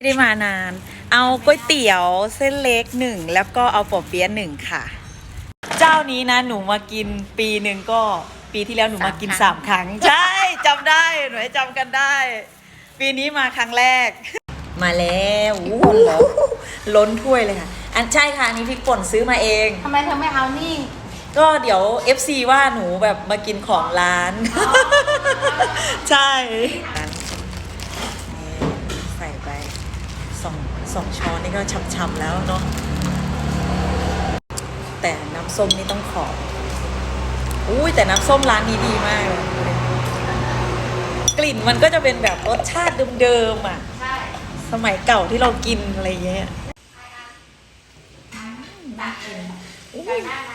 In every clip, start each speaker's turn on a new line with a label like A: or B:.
A: ไม่ได้มานาน เอาก๋วยเตี๋ยวเส้นเล็กหนึ่งแล้วก็เอาปอเปี๊ยะหนึ่งค่ะ เจ้านี้นะหนูมากินปีหนึ่งก็ปีที่แล้วหนูมากินสามครั้ง ใช่จำได้หนูให้จำกันได้ ปีนี้มาครั้งแรก มาแล้วอู้หูล้นถ้วยเลยค่ะ อันใช่ค่ะอันนี้พริกป่นซื้อมาเอง
B: ทำไมเธอไม่เอานี่
A: ก็เดี๋ยว FC ว่าหนูแบบมากินของร้าน ใช่ สองสองช้อนนี่ก็ช่ำๆแล้วเนาะแต่น้ำส้มนี่ต้องขออุ้ยแต่น้ำส้มร้านนี้ดีมากเลยกลิ่นมันก็จะเป็นแบบรสชาติเดิมๆอะ
B: ใช่
A: สมัยเก่าที่เรากินอะไรเงี้ย
B: ตักกิน
A: อุ๊
B: ไป
A: ย
B: ได้ไหม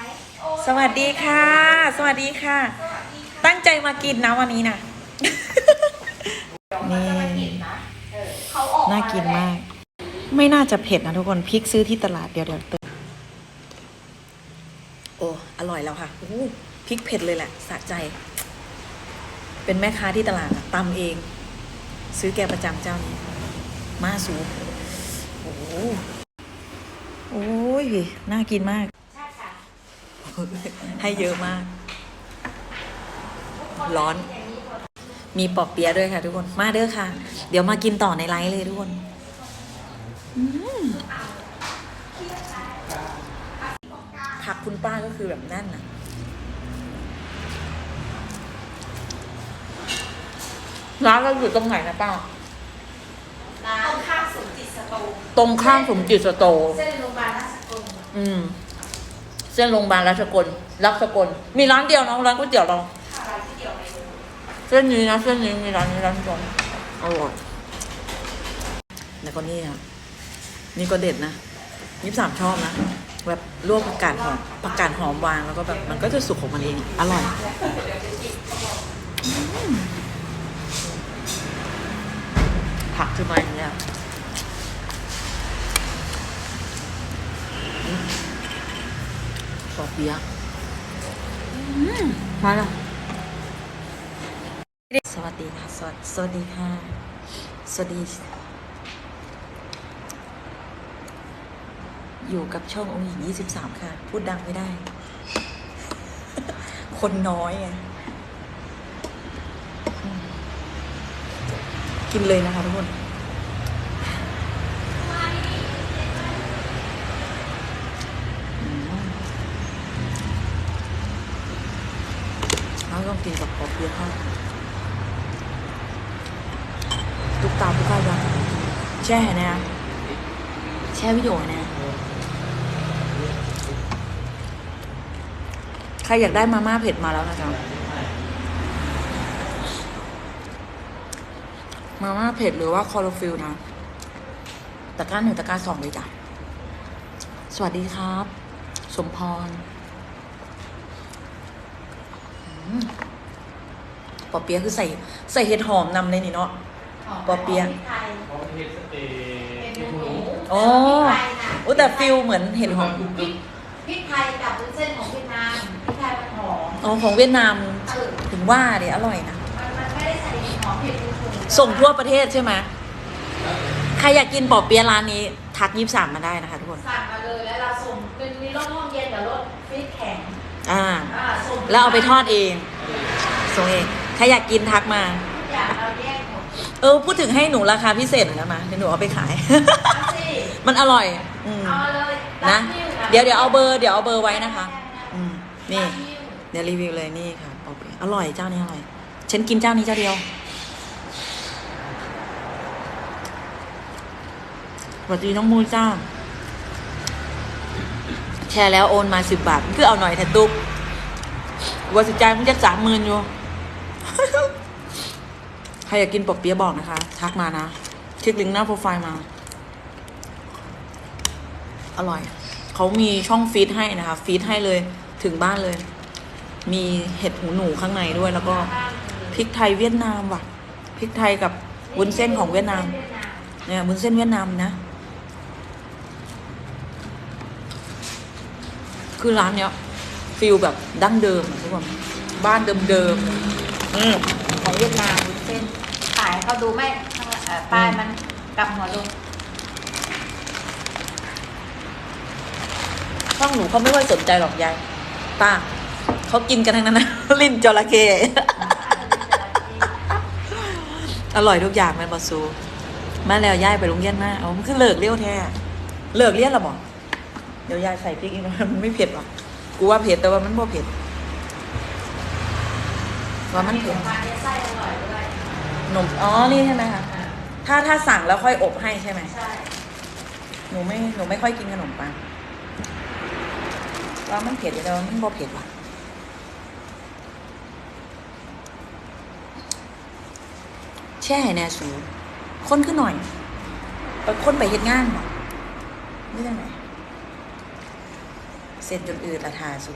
A: สวัสดีค่ะ สวัสดีค่ะ ตั้งใจมากินนะวันนี้นะนี่
B: เออเขาออก
A: น่ากินมาก ไม่น่าจะเผ็ดนะทุกคนพริกซื้อที่ตลาดเดี๋ยวเดี๋ยวเติมโอ้อร่อยแล้วค่ะอู้พริกเผ็ดเลยแหละสะใจ เป็นแม่ค้าที่ตลาดอะตำเอง ซื้อแกประจำเจ้านี้ มาสูโอ้โหโอ้ยน่ากินมาก
B: ใช่ค่ะ
A: ให้เยอะมาก ร้อน มีปอบเปียะด้วยค่ะทุกคน มาเด้อค่ะ เดี๋ยวมากินต่อในไลฟ์เลยทุกคนอืม ผักคุณป้าก็คือแบบแน่นอะร้านเราอยู่ตรงไหนนะป้า
B: ร้านข้างสมจิตสตู
A: ตรงข้ามสมจิตสโตร์
B: เส้นโรงพยาบาลราชกุล
A: อืม เส้นโรงพยาบาลราชกลรักสกล มีร้านเดียวนะร้านก๋วยเตี๋ยวเรา
B: ข้าวร้านที่เดียวเลย
A: เส้นนี้นะเส้นนี้มีร้านนี้ร้านเดียวอร่อยแล้วก็นี่ค่ะ นี่ก็เด็ดนะยี่สามชอบนะ แบบลวกผักกาดหอมผักกาดหอมวางแล้วก็แบบมันก็จะสุกของมันเอง อร่อยผักคือมาอย่างเงี้ยอืมปอเปี๊ยะอืมาแล้วสวัสดีค่ะ สวัสดีค่ะ สวัสดี อยู่กับช่ององค์หญิง 23 ค่ะ พูดดังไม่ได้ คนน้อยไงกินเลยนะคะทุกคนแล้วต้องกินกับปอเปี๊ยะค่ะตุ๊กตาตุ๊กตายังแช่ nè แช่วิดีโอ nè ใครอยากได้มาม่าเผ็ดมาแล้วนะจ๊ะมาม่าเผ็ดหรือว่าคอร์ฟิลนะตะกร้าหนึ่งตะกร้าสองเลยจ้ะ สวัสดีครับ สมพรอืมปอเปี๊ยะคือใส่ใส่เห็ดหอมนำเลยนี่เนาะปอเปี๊ยะ
B: พริกไทย
C: ของเฮ็ดสเต็ก
B: เป็นหมู
A: อ๋อ
B: พริกไทยนะ
A: โอ้แต่ฟิลเหมือนเห็ดหอม
B: พริก ของเวียดนาม
A: เอ
B: อ
A: ถึงว่าเดี๋ยวอร่อยนะ
B: มันมันไม่ได้ใส่เห็ดหอมเผ็ดฉุนๆ
A: ส่งทั่วประเทศใช่ไหมใครอยากกินปอเปี๊ยะร้านนี้ ทักยี่สามมาได้นะคะทุกคน
B: สั่งมาเลยแล้วเราส่งเป็นมีรสห้องเย็นกับรสฟรีซแข็ง
A: อ่า
B: อ่าส่ง
A: แล้วเอาไปทอดเองส่งเองใครอยากกินทักมา
B: ทุกอย่างเราแยกหมด
A: เออพูดถึงให้หนูราคาพิเศษหน่อยนะมาเดี๋ยวหนูเอาไปขาย
B: เอาสิ
A: มันอร่อย อืม
B: เอาเลย
A: นะ
B: รับว
A: เดี๋ยวเดี๋ยวเอาเบอร์เดี๋ยวเอาเบอร์ไว้นะคะ อืมนี่
B: รับวิว
A: เดี๋ยวรีวิวเลยนี่ค่ะปอเปี๊ยะอร่อยเจ้านี้อร่อยฉันกินเจ้านี้เจ้าเดียวสวัสดีน้องมูจ้าแชร์แล้วโอนมาสิบบาทมันคือเอาหน่อยแทนตุ๊กว่าสิใจมันจะสามหมื่นอยู่ ใครอยากกินปอเปี๊ยะบอกนะคะ ทักมานะ คลิกลิงก์หน้าโปรไฟล์มา อร่อย เขามีช่องฟีดให้นะคะ ฟีดให้เลยถึงบ้านเลย มีเห็ดหูหนูข้างในด้วย แล้วก็พริกไทยเวียดนามว่ะพริกไทยกับวุ้นเส้นของเวียดนามเนี่ยวุ้นเส้นเวียดนามนะ คือร้านเนี้ยฟิลแบบดั้งเดิมทุกคนบ้านเดิมๆอื
B: ของเวียดนามวุ้นเส้นขายเขาดูไหม่ป้ายมันกลับหัวลง
A: ช่องหนูเขาไม่ค่อยสนใจหรอกยายป้า เขากินกันทั้งนั้นนะลิ้นจระเข้อร่อยทุกอย่างแมันบอซูมาแล้วยายไปโรงเรียนมาเอามันคือเลิกเลี้ยวแท้เลิกเรียนและบอกเดี๋ยวยายใส่พริกอีกน่อยมันไม่เผ็ดหรอกกูว่าเผ็ดแต่ว่ามันบ่เผ็ดว่ามันเผ็ด
B: มาเนี่ยไส้อร่อยด้วย
A: ขนมอ๋อนี่ใช่ไหมคะถ้าถ้าสั่งแล้วค่อยอบให้ใช่ไหม
B: ใช่
A: หนูไม่หนูไม่ค่อยกินขนมปังว่ามันเผ็ดแต่ว่ามันบ่เผ็ดว่ะ แช่ให้แน่สูคนขึ้นหน่อยไปคนไปเฮ็ดงานไม่ได้ไหนเสร็จจนอืดละทาสู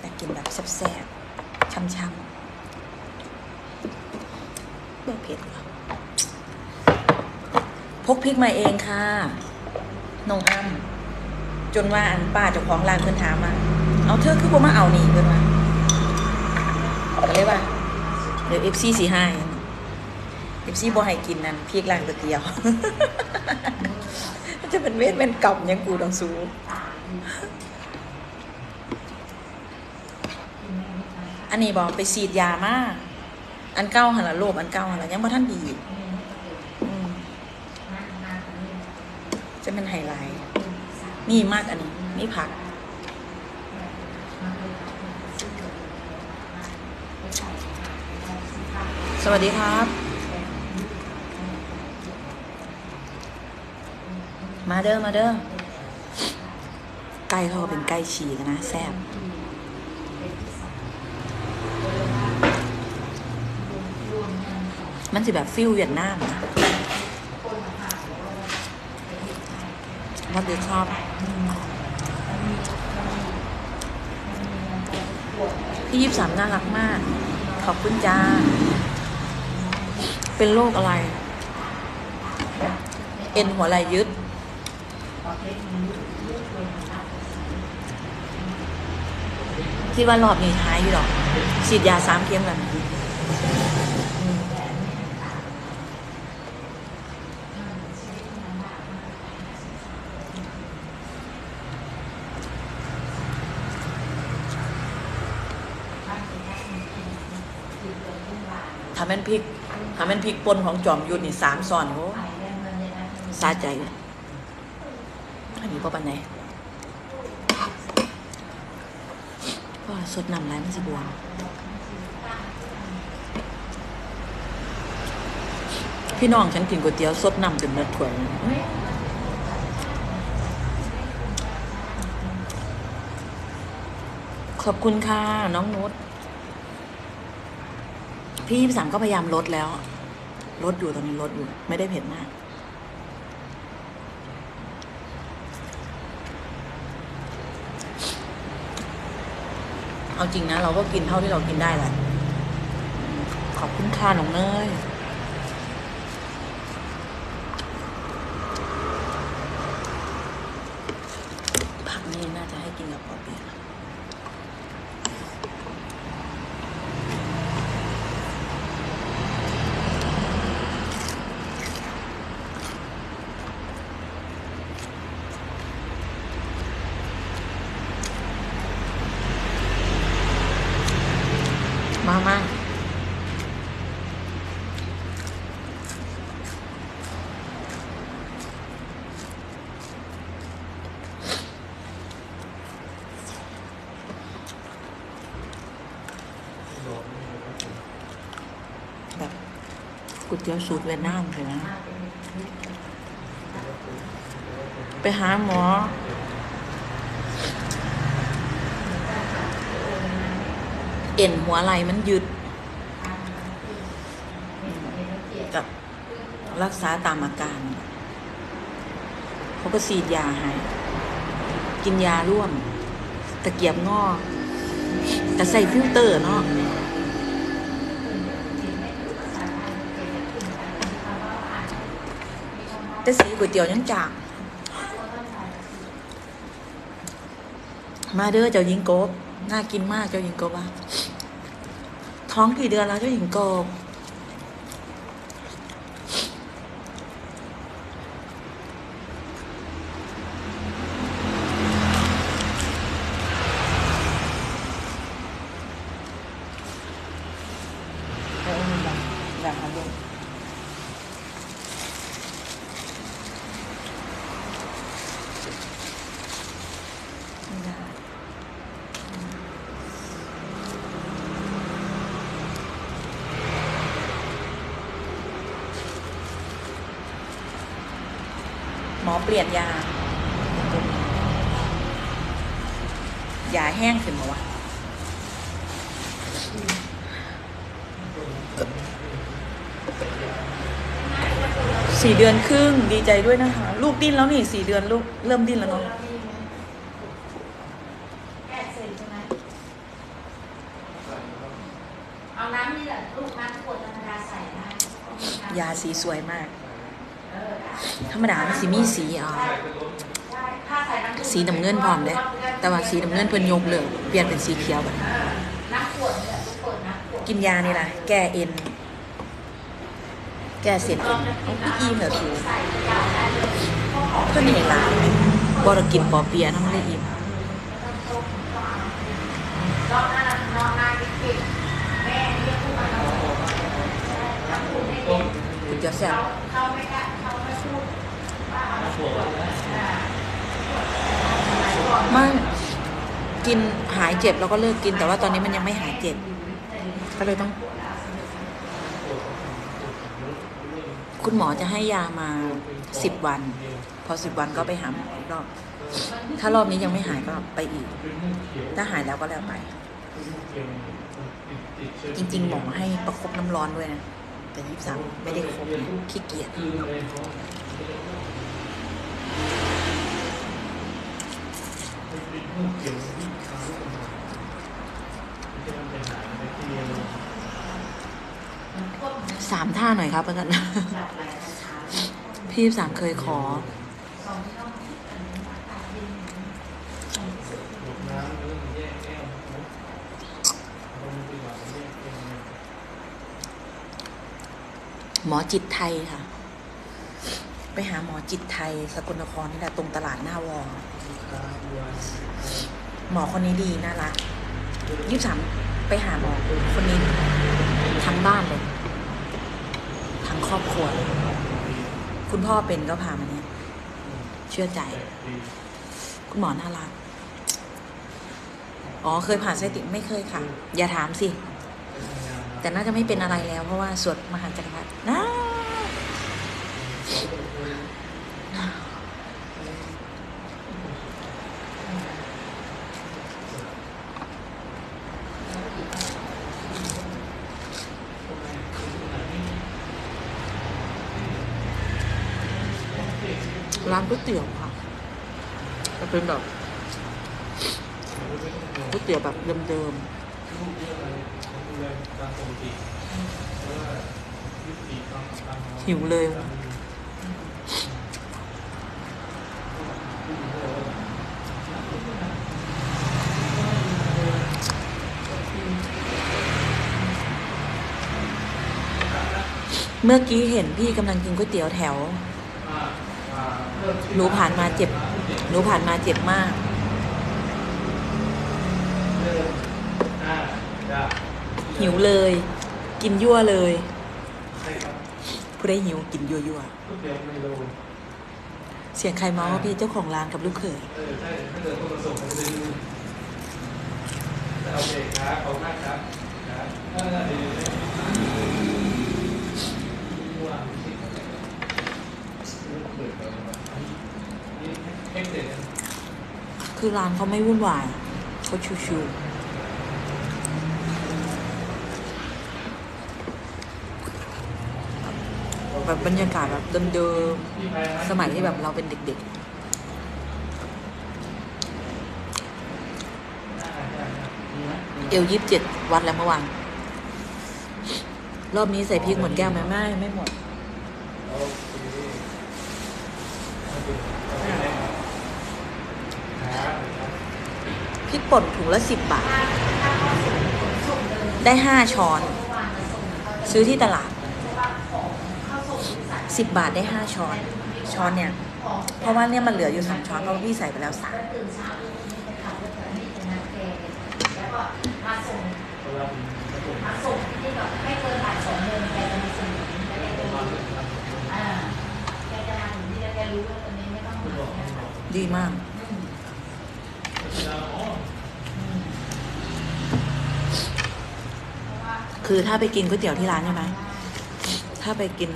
A: แต่กินแบบแซ่บๆช่ำๆบ่เผ็ดหรอพกพริกมาเองค่ะน้องอ้ำจนว่าอันป้าเจ้าของร้านเพิ่นถามมาเอาเธอคือบ่มาเอานี่เพิ่นว่าก็เลยว่า เดี๋ยว FC สิให้ FC บ่ให้กินนั่นพริกร้านก๋วยเตี๋ยว จะเป็นเวทเป็นกรรมยังกูต้องสู้อันนี้บอกไปฉีดยามากอันเก้าหันละโรคอันเก้าหันละยังบ่ทันดีจะเป็นไฮไลท์นี่มากอันนี้นี่ผัก สวัสดีครับ มาเด้อมาเด้อไก่เขาเป็นไก่ฉีกนะแซ่บมันสิแบบฟิลเวียดนามนะรับผิดชอบพี่ยี่สามน่ารักมาก ขอบคุณจ้า เป็นโรคอะไร เอ็นหัวไหล่ยึด คิดว่ารอบนี้ท้ายอยู่หรอกฉีดยาสามเข็มกันทำเป็นพริก ทำเป็นพริกป่นของจอมยุทธนี่สามซอนโอ้สาใจเลยอันนี้พ่อปันไหนว่าสดน้ำลายมันสิบวมพี่น้องฉันกินก๋วยเตี๋ยวสดน้ำจนเนื้อถั่วยขอบคุณค่ะ น้องนุชพี่ยี่สามก็พยายามลดแล้ว ลดอยู่ตอนนี้ลดอยู่ ไม่ได้เผ็ดมาก เอาจริงนะ เราก็กินเท่าที่เรากินได้แหละขอบคุณค่ะน้องเนยผักนี่น่าจะให้กินกับปอเปียะ ตี๋ยวสูตรเวียดนามเลยนะ ไปหาหมอ เอ็นหัวไหล่มันยึดกับรักษาตามอาการ เขาก็ฉีดยาให้กินยาร่วม ตะเกียบงอกแต่ใส่ฟิลเตอร์เนาะ แต่สีก๋วยเตี๋ยวยังจางมาเด้อเจ้าหญิงโกบ น่ากินมากเจ้าหญิงโกบอะท้องกี่เดือนแล้วเจ้าหญิงโกบ อเปลี่ยนยา ยาแห้งขึ้นมาวะสี่เดือนครึ่งดีใจด้วยนะคะ ลูกดิ้นแล้วนี่สี่เดือนลูกเริ่มดิ้นแล้วเนาะ
B: แก้เสร็จใช่ไหมเอาน้ำนี่แหละลูกน้ำขวดธรรมดาใส่ได้
A: ยาสีสวยมาก
B: เออได้
A: ธรรมดามสีมีสีอ่า
B: สีน้ำ
A: เงินพร้อมเด้แต่ว่าสีน้ำเงินเพิ่นยกเลยเปลี่ยนเป็นสีเขียวบั
B: นกิน
A: ยานี่ล่ะแก้เอ็น แก้เส้นเอ็นเอาพี่อิ่มเหรอสู
B: เพิ่
A: นนี่ล่ะบ่ได้กินปอเปียะนำเลยอิ่ม
B: รอบหน้าเรารอบหน้ากินแม่เรียกพวกมันมาน้ำขวดให้กิน
A: คุณจะแซ่บ
B: ไม่กิ
A: นหายเจ็บแล้วก็เลิกกิน แต่ว่าตอนนี้มันยังไม่หายเจ็บ ก็เลยต้อง คุณหมอจะให้ยามาสิบวัน พอสิบวันก็ไปหาหมออีกรอบ ถ้ารอบนี้ยังไม่หายก็ไปอีก ถ้าหายแล้วก็แล้วไป จริง ๆ หมอให้ประคบน้ำร้อนด้วยนะ แต่ยี่สามไม่ได้ครบขี้เกียจ สามท่าหน่อยครับอาจารย์พี่สามเคยขอหมอจิตไทยค่ะ ไปหาหมอจิตไทย สกลนครนี่แหละตรงตลาดหน้าวอ หมอคนนี้ดีน่ารักยี่สามไปหาหมอคนนี้ทั้งบ้านเลย ทั้งครอบครัวเลยคุณพ่อเป็นก็พามาเนี่ย เชื่อใจ คุณหมอน่ารัก อ๋อเคยผ่าไส้ติ่งไม่เคยค่ะ อย่าถามสิ แต่น่าจะไม่เป็นอะไรแล้ว เพราะว่าสวดมหาจักรพรรดินะ ร้านก๋วยเตี๋ยวค่ะจะเป็นแบบก๋วยเตี๋ยวแบบเดิมๆหิวเลยเมื่อกี้เห็นพี่กำลังกินก๋วยเตี๋ยวแถว หนูผ่านมาเจ็บ หนูผ่านมาเจ็บมาก หิวเลย กินยั่วเลยผู้ได้หิวกินยั่วยั่วเสียงใครเมาพี่เจ้าของร้านกับลูกเขย
C: โอเคครับขอบคุณมากครับครับเออเดี๋ยวเอ็กเซ็น
A: คือร้านเขาไม่วุ่นวายเขาชิวๆแบบบรรยากาศแบบเดิมๆ สมัยที่แบบเราเป็นเด็กๆ เอวยี่สิบเจ็ดวัดแล้วเมื่อวาน รอบนี้ใส่พริกหมดแก้วไหมไม่ ไม่หมด พริกป่นถุงละสิบบาท ได้ห้าช้อน ซื้อที่ตลาดสิบบาทได้ห้าช้อน ช้อนเนี่ย เพราะว่าเนี่ยมันเหลืออยู่สองช้อนเพราะพี่ใส่ไปแล้วสาม
B: แล้วก็มาส่งมาส่งที่แบบไม่เกินบ่ายสองโมงแกจะมาส่งอ่าแกจะมาถึงที่แล้วแกรู้ว่าตอนนี้ไม่ต้องหา
A: ดีมาก คือถ้าไปกินก๋วยเตี๋ยวที่ร้านใช่ไหมถ้าไปกิน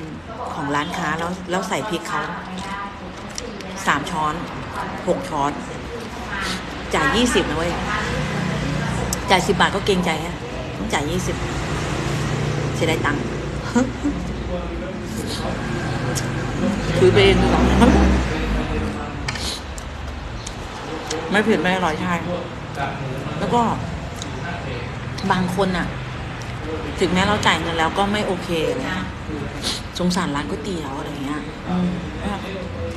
A: ของร้านค้าแล้วแล้วใส่พริกเขาสามช้อนหกช้อน จ่ายยี่สิบนะเว้ย จ่ายสิบบาทก็เกรงใจฮะต้องจ่ายยี่สิบเสียดายตังค์คือไปเองหรอไม่เผ็ดไม่อร่อยใช่ แล้วก็บางคนอะ ถึงแม้เราจ่ายเงินแล้วก็ไม่โอเคนะสงสารร้านก๋วยเตี๋ยวอะไรเงี้ยอืม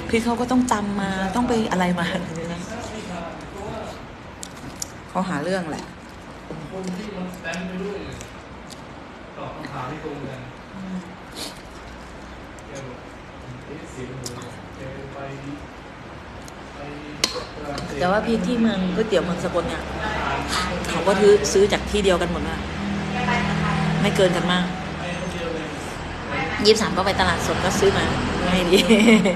A: คือเขาก็ต้องจำมาต้องไปอะไรมาอะไรเงี้ยเขาหาเรื่องแหละ
C: คนที่มันแต้มไปด้วยตอบคำถามไม่ตรงกันแกบอกเอ๊ะเสียงหมูแกไปไป
A: แต่ว่าพี่ที่เมืองก๋วยเตี๋ยวเมืองสกลเนี่ย เขาก็ซื้อซื้อจากที่เดียวกันหมดนะ ไม่เกินกันมากยี่สิบสามก็ไปตลาดสดก็ซื้อมาให้ดี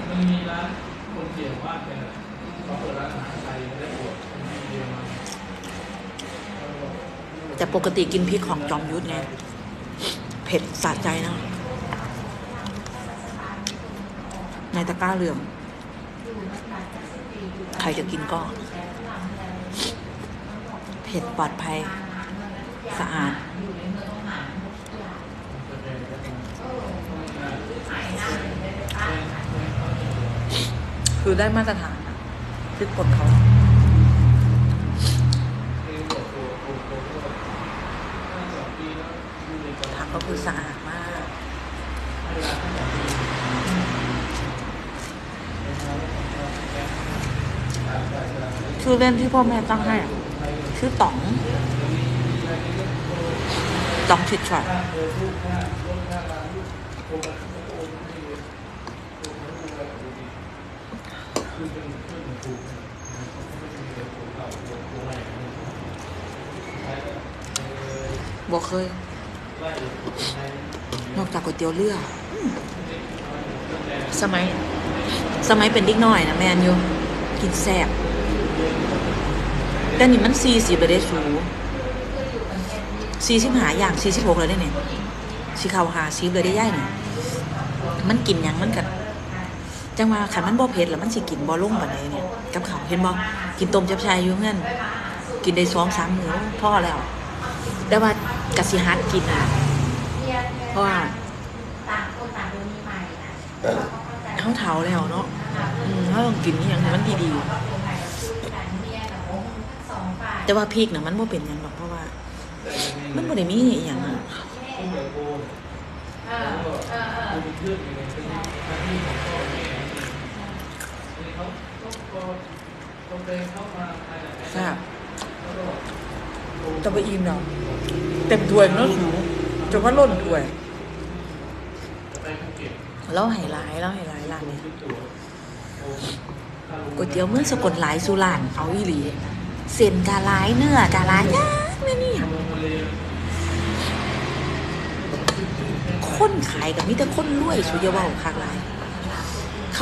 C: มันมีร้านคนเกี่ายดี
A: แต่ปกติกินพริกของจอมยุทธไงเผ็ดสะใจนะในตะกร้าเหลือง ใครจะกินก็ เผ็ดปลอดภัย สะอาด คือได้มาตรฐานอะคือกฎเขาผักก็คือสะอาดมาก ชื่อเล่นที่พ่อแม่ตั้งให้อะชื่อต๋องต๋องฉิดฉอย บอกเคย นอกจากก๋วยเตี๋ยวเรือสมัย สมัยเป็นด็กน้อยนะแมนอยู่กินแซ่บแต่นี่มันสี่สิบไปได้สูสี่สิบหาอย่างสี่สิบหกเลยได้เนี่ยสีขาวหาซีเลยได้ย่ายเนี่ยมันกินยังมันกั จังว่าขันมันบ่เผ็ดแล้วมันสิกินบ่ลงบ่ไดเนี่ยกับเขาวเห็นบ่กินต้มจับชายอยู่เงี้ยกินได้สองสามมื้อพ่อแล้ว แต่ว่ากะสิฮัดกินอะเพราะว่า
B: ต่างคนต่างมีใหม่นะ
A: เขาเฒ่าแล้วเนาะอืมเขาต้องกินอหย่างมันดีๆแต่ว่าพริกน่ะมันบ่เป็นหยังหรอกเพราะว่า มันบ่ได้มีอหย่างอะ
B: เออเออเออ
A: ทราบแต่บ่อิ่มดอกเต็มถ้วยมันแล้วสูงจนว่าล้นถ้วยแล้วไฮไลท์แล้วไฮไลท์ร้านนี้ก๋วยเตี๋ยวเมืองสกลหลายสุรานเอาอีหลีเส้นกาหลายเนื้อกาหลายย่างแม่นี่คนขายกับมีแต่คนรวยสุอยาเว้าคักหลาย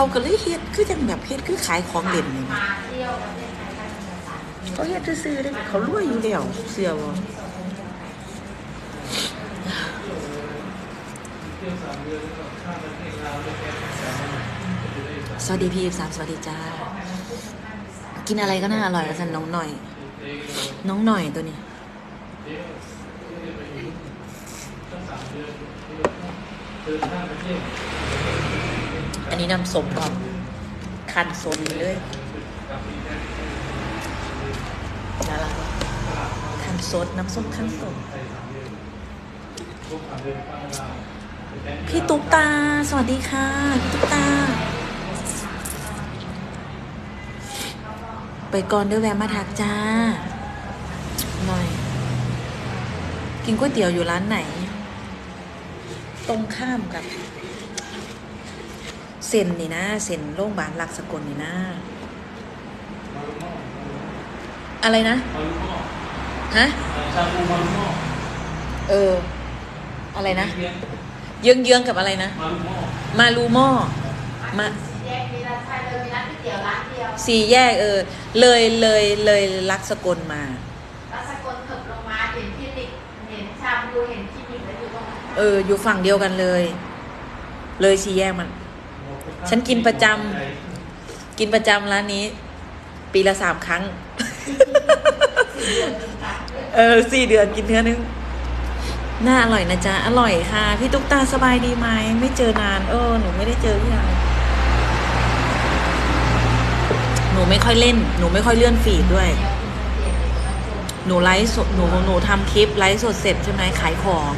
A: เขาก็เลยเฮ็ดคือจังแบบเฮ็ดคือขายของเด่นนี่
B: มาเที่ยวประเทศไทยกันภาษา
A: เขาเฮ็ดซื่อๆได้เขารวยอยู่แล้วเสียบ่สวัสดีพี่สามสวัสดีจ้า กินอะไรก็น่าอร่อยแล้วสันน้องหน่อย น้องหน่อยตัวนี้ อันนี้น้ำสมก่อนคันโซนเลยน่ารักคันสดน้ำส้มคันสดพี่ตุ๊กตา สวัสดีค่ะ พี่ตุ๊กตา ไปก่อนเด้อแวะมาทักจ้า หน่อย กินก๋วยเตี๋ยวอยู่ร้านไหน ตรงข้ามกับ เซ็นนี่นะเซ็นโรงพยาบาลหลักสกลนี่นะ อะไรนะฮะ
C: ชาบูมารุโม่
A: เออ อะไรนะ เยื้องเยื้องๆกับอะไรนะ
C: มารุโม่
A: มารูหม้อมา
B: แยกมีร้านชายเลยมีร้านก๋วยเตี๋ยวร้านเดียว
A: สี่แยกเออ เลยเลยเลยลักสกลมา
B: แล้วสกลเถิบลงมาเห็นคลินิกเห็นชาบูเห็นคลินิกแล้วอยู่ตรงนั้น
A: เอออยู่ฝั่งเดียวกันเลย เลยสี่แยกมัน ฉันกินประจกินประจำร้านนี้ ปีละสามครั้ง เออสี่เดือนกินเทื่อนึงน่าอร่อยนะจ๊ะ อร่อยค่ะ พี่ตุ๊กตาสบายดีไหม ไม่เจอนาน เออ หนูไม่ได้เจอพี่นานหนูไม่ค่อยเล่น หนูไม่ค่อยเลื่อนฟีดด้วย หนูไลฟ์สด หนู หนูทำคลิปไลฟ์สดเสร็จใช่ไหมขายของ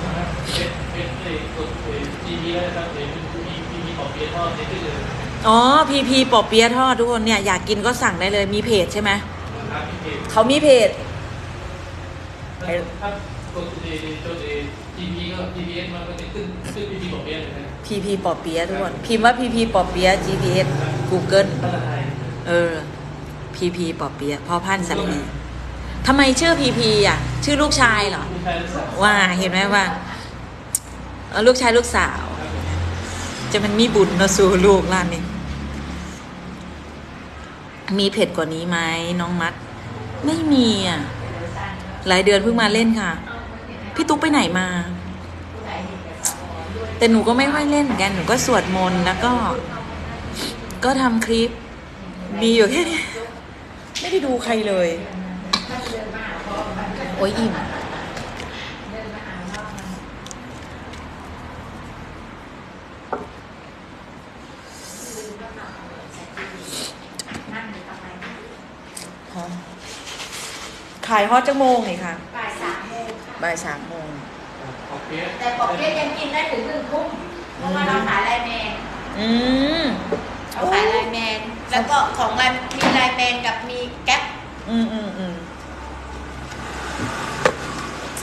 C: ปียทอดเด็ดเลย
A: อ๋อพีพีปอเปี๊ยะทอดทุกคนเนี่ยอยากกินก็สั่งได้เลยมีเพจใช่ไหม
C: นะครับพี่เอก
A: เขามีเพจ
C: ถ้ากดเอจดเอจีพีก็จีพีเอสมันก็จะขึ้นขึ้นพีพีของเปียเลยนะ
A: พีพีปอเปี๊ยะทุกคนพิมพ์ว่าพีพีปอเปี๊ยะ GPS Google
C: ภาษาไทย
A: เออพีพีปอเปี๊ยะพ่อพันธุ์สัตพีทำไมชื่อพีพีอะ ชื่อลูกชายเหรอ
C: ผู้ชายลูกสาว
A: ว่าเห็นไหมว่าเออลูกชายลูกสาว จะมันมีบุญเนะสู่ลูกล้านนี้มีเผ็ดกว่านี้ไหมน้องมัด ไม่มีอะหลายเดือนเพิ่งมาเล่นค่ะ พี่ตุ๊กไปไหนมา แต่หนูก็ไม่ค่อยเล่นเหมือนกัน หนูก็สวดมนต์แล้วก็ ก็ทำคลิป มีอยู่แค่นี้ ไม่ได้ดูใครเลย โอ้ยอิ่ม ขายฮอตจังโมงนี่ค่ะ
B: บ่ายสามโมงค่ะ
A: บ่ายสามโมง
C: ของเปีย
B: แต่ปอกเปี๊ยะยังกินได้ถึงหนึ่งทุ่มเพราะว่าเราขายไลน์แมน
A: อืม
B: เราขายไลน์แมนแล้วก็ของไลน์มีไลน์แมนกับมีแก๊ป
A: อืมอืมอืม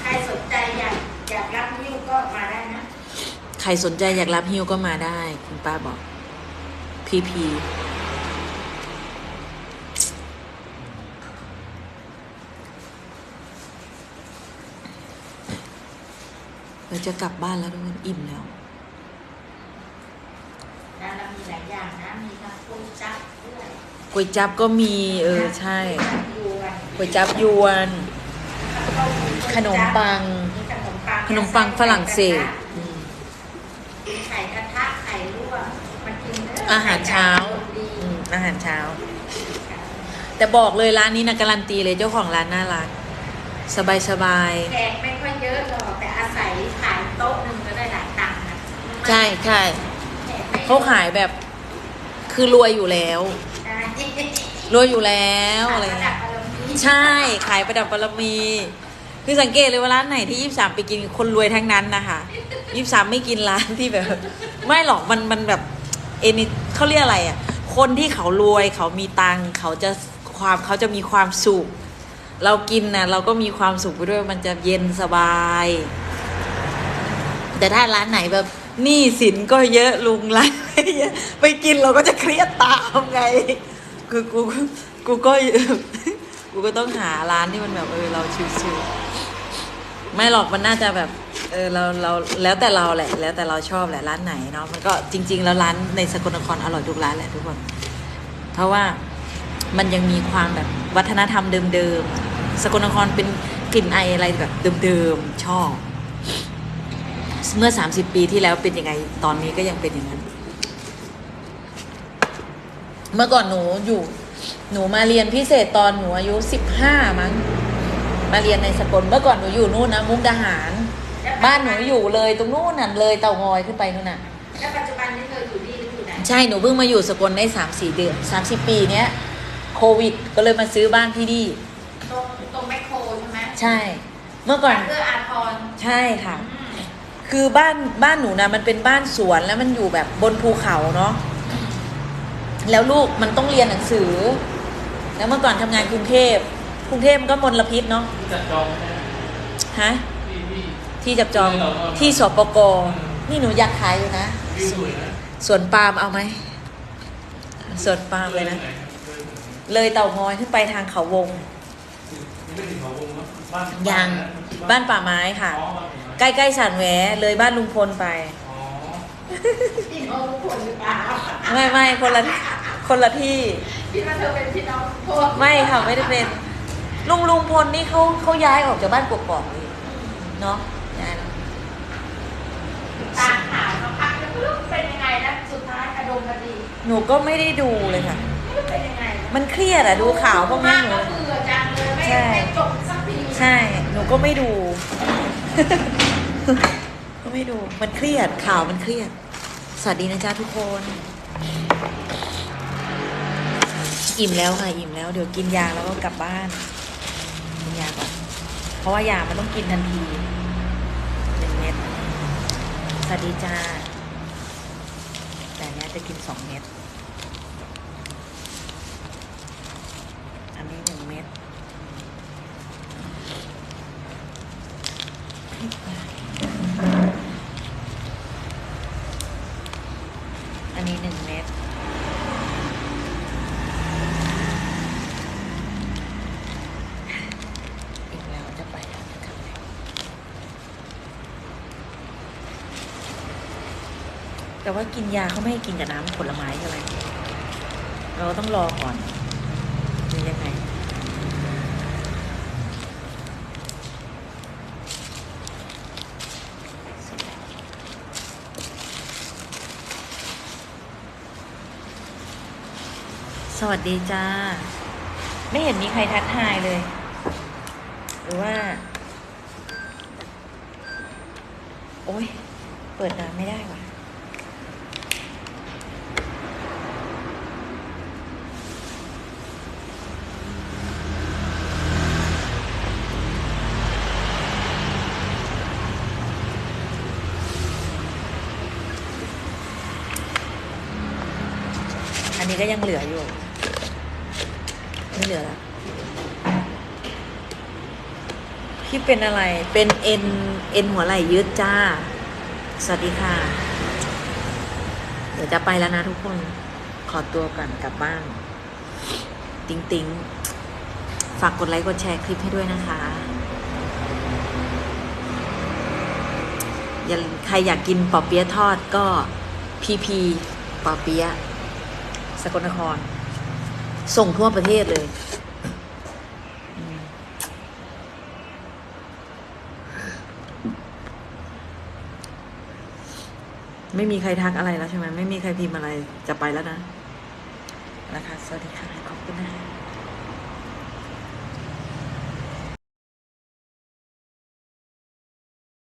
B: ใครสนใจอยากอยากรับยิ้วก็มาได้นะ
A: ใครสนใจอยากรับฮิวก็มาได้ คุณป้าบอก พีพีเราจะกลับบ้านแล้วทุกคนอิ่มแล้ว
B: แล้วเรามีหลายอย่างนะ มีทั้งกุ้ยจั๊บด้วย
A: ก๋วยจับก็มีเออใช่
B: ยวน
A: ก๋วยจับยวน
B: แล้วก็มีก๋วย
A: ข
B: จั๊บ
A: นมปัง
B: มีขนมปัง
A: ขนมปังฝรั่งเศสอืม
B: มีไข่กระทะไข่ลวกมันกินเด้
A: อาหารเช้า
B: ดี
A: อืมอาหารเช้า แต่บอกเลยร้านนี้นะการันตีเลยเจ้าของร้านน่ารักสบายสบาย
B: แขกไม่ค่อยเยอะหรอกแต่อาศัยขายโต๊ะหนึ่งก็ได้หลายตังค์นะ
A: ใช่ใช่
B: แขกไม่
A: เขาขายแบบ คือรวยอยู่แล้ว
B: ได้
A: รวยอยู่แล้วอะไร
B: ขายประดั
A: เงี้
B: บ
A: ย
B: อารมณ์ดี
A: ใช่ ขายประดับบารมี คือสังเกตเลยว่าร้านไหนที่ยี่สามไปกินคนรวยทั้งนั้นนะคะยี่สามไม่กินร้านที่แบบ ไม่หรอกมันมันแบบ เอ็นเขาเรียกอะไรอะคนที่เขารวยเขามีตังค์เขาจะความเขาจะมีความสุข เรากินนะเราก็มีความสุขไปด้วยมันจะเย็นสบาย แต่ถ้าร้านไหนแบบหนี้สินก็เยอะลุงร้านไม่เยอะไปกินเราก็จะเครียดตามไงคือกูกูก็กูก็ต้องหาร้านที่มันแบบเออเราชิวๆไม่หรอกมันน่าจะแบบ เออเราเราแล้วแต่เราแหละ แล้วแต่เราชอบแหละร้านไหนเนาะมันก็จริง ๆ แล้วร้านในสกลนครอร่อยทุกร้านแหละทุกคน เพราะว่ามันยังมีความแบบวัฒนธรรมเดิมๆสกลนครเป็นกลิ่นไออะไรแบบเดิมๆชอบ เมื่อ 30 ปีที่แล้วเป็นยังไงตอนนี้ก็ยังเป็นอย่างนั้น เมื่อก่อนหนูอยู่หนูมาเรียนพิเศษตอนหนูอายุ15มั้งมาเรียนในสกลเมื่อก่อนหนูอยู่นู่นนะมุกดาหาร บ้านหนูอยู่เลยตรงนู่นน่ะเลยเตางอยขึ้นไปนู่นน่ะ
B: แล้วปัจจุบันนี้เธออยู่ที่หรืออยู่ไหน
A: ใช่หนูเพิ่งมาอยู่สกลได้3-4เดือน30ปีเนี้ยโควิด ก็เลยมาซื้อบ้านที่นี่
B: ตรงตรงแมคโครใช่ไหม
A: ใช่ เมื่อก่อน
B: เพื่ออาทร
A: ใช่ค่ะ
B: อืม
A: คือบ้านบ้านหนูนะมันเป็นบ้านสวนแล้วมันอยู่แบบบนภูเขาเนาะแล้วลูกมันต้องเรียนหนังสือ แล้วเมื่อก่อนทำงานกรุงเทพกรุงเทพมันก็มลพิษเนาะ
C: ที่จัดจองนะ
A: ฮะ
C: ที่ที่
A: ที่จับจองที่สปกนี่หนูอยากขายอยู่นะ
C: วิวสวยนะ
A: สวนปาล์มเอาไหมสวนปาล์มเลยนะ เลยเต่างอยขึ้นไปทางเขาวง
C: ไม่ถึงเขาวงนะบ้าน
A: ยังบ้านป่าไม้ค่ะ
C: อ๋อบ้าน
A: ใกล้ๆสันแหวเลยบ้านลุงพลไป
C: อ๋อ
B: พี่น้องทุกคนหรือเปล่า
A: ไม่ไม่คนละคนละที่
B: คิดว่าเธอเป็นพี่น้องพวก
A: ไม่ค่ะไม่ได้เป็น ลุงลุงพลนี่เขาเขาย้ายออกจากบ้านกกอกเลยเนาะย้ายแล้ว
B: ตามข่าวมาพักแล้วไม่รู้เป็นยังไงนะสุดท้ายกระดมคดี
A: หนูก็ไม่ได้ดูเลยค่ะ
B: ไม่รู้เป็น
A: มันเครียดอะดูข่าวพวกนี้
B: มาก
A: หนู
B: ก็เบื่อจังเลยไม่
A: ใช่
B: ไม่จบสักที
A: ใช่ หนูก็ไม่ดู ก็ไม่ดู มันเครียด ข่าวมันเครียด สวัสดีนะจ๊ะทุกคน อิ่มแล้วค่ะ อิ่มแล้ว เดี๋ยวกินยาแล้วก็กลับบ้าน กินยาก่อน เพราะว่ายามันต้องกินทันทีหนึ่งเม็ด สวัสดีจ้า แต่เนี้ยจะกินสองเม็ด อันนี้หนึ่งเม็ด อันนี้หนึ่งเม็ด อีกแล้วจะไปแล้วจะกลับแล้ว แต่ว่ากินยาเขาไม่ให้กินกับน้ำผลไม้อะไรเราต้องรอก่อนหรือยังไงสวัสดีจ้า ไม่เห็นมีใครทักทายเลย หรือว่า โอ้ย เปิดน้ำไม่ได้ว่ะ ก็ยังเหลืออยู่ไม่เหลือแล้วพี่เป็นอะไร เป็นเอ็นเอ็นหัวไหล่ยืดจ้า สวัสดีค่ะ เดี๋ยวจะไปแล้วนะทุกคน ขอตัวก่อนกลับบ้าน ติ๊งติ๊งฝากกดไลค์กดแชร์คลิปให้ด้วยนะคะ อย่าใครอยากกินปอเปี๊ยะทอดก็พีพีปอเปี๊ยะ สกลนคร ส่งทั่วประเทศเลย ไม่มีใครทักอะไรแล้วใช่ไหม ไม่มีใครพิมพ์อะไรจะไปแล้วนะ นะคะ สวัสดีค่ะ ขอบคุณนะคะ